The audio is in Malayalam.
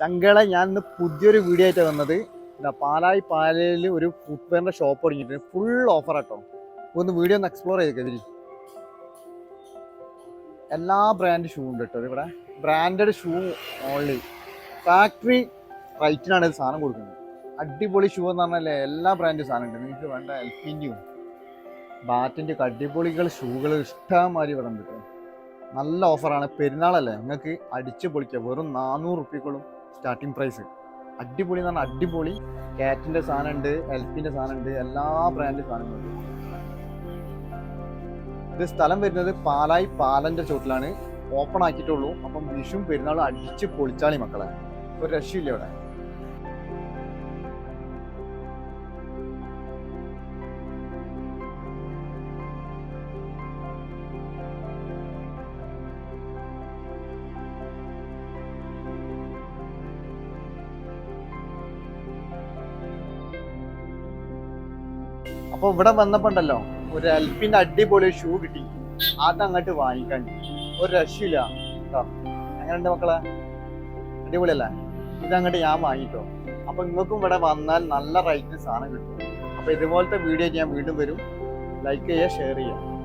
ചങ്കളെ ഞാൻ ഇന്ന് പുതിയൊരു വീഡിയോ ആയിട്ട് വന്നത്. എന്താ പാലായി പാലയിൽ ഒരു ഫുട്വെയറിന്റെ ഷോപ്പ് തുടങ്ങിയിട്ടുണ്ട്. ഫുൾ ഓഫർ ആട്ടോ. ഒന്ന് വീഡിയോ ഒന്ന് എക്സ്പ്ലോർ ചെയ്തേക്കാം ഇതിൽ എല്ലാ ബ്രാൻഡ് ഷൂ ഉണ്ട് കേട്ടോ ഇവിടെ ബ്രാൻഡഡ് ഷൂ ഓൺലി ഫാക്ടറി റൈറ്റിനാണ് ഇത് സാധനം കൊടുക്കുന്നത്. അടിപൊളി ഷൂ എന്ന് പറഞ്ഞാൽ എല്ലാ ബ്രാൻഡ് സാധനം ഉണ്ട്. നിങ്ങൾക്ക് വേണ്ട എൽഫിന്റെയും ബാറ്റിന്റെ ഒക്കെ അടിപൊളികൾ ഷൂകൾ ഇഷ്ടമാതിരി ഇവിടെ ഉണ്ട് നല്ല ഓഫറാണ് പെരുന്നാളല്ലേ? നിങ്ങൾക്ക് അടിച്ച് പൊളിക്കുക വെറും നാനൂറ് റുപ്യക്കുള്ളും. സ്റ്റാർട്ടിങ് പ്രൈസ് അടിപൊളി എന്ന് പറഞ്ഞാൽ അടിപൊളി. കാറ്റിന്റെ സാധനമുണ്ട് എൽപ്പിന്റെ സാധനം ഉണ്ട് എല്ലാ ബ്രാൻഡ് സാധനങ്ങളും ഉണ്ട്. ഇത് സ്ഥലം വരുന്നത് പാലായി പാലന്റെ ചോട്ടിലാണ് ഓപ്പൺ ആക്കിയിട്ടുള്ളൂ അപ്പം വിഷും പെരുന്നാളും അടിച്ച് പൊളിച്ചാളി മക്കളെ. ഒരു രക്ഷയില്ല ഇവിടെ. അപ്പൊ ഇവിടെ വന്നപ്പോണ്ടല്ലോ ഒരു എൽപ്പിന്റെ അടിപൊളി ഷൂ കിട്ടി. അത് അങ്ങോട്ട് വാങ്ങിക്കാൻ. ഒരു രക്ഷയില്ല കേട്ടോ മക്കളെ? അടിപൊളിയല്ലേ? ഇതങ്ങോട്ട് ഞാൻ വാങ്ങിട്ടോ. അപ്പൊ നിങ്ങൾക്കും ഇവിടെ വന്നാൽ നല്ല റേറ്റിന് സാധനം കിട്ടും. അപ്പൊ ഇതുപോലത്തെ വീഡിയോ ഞാൻ വീണ്ടും വരും. ലൈക്ക് ചെയ്യുക ഷെയർ ചെയ്യുക.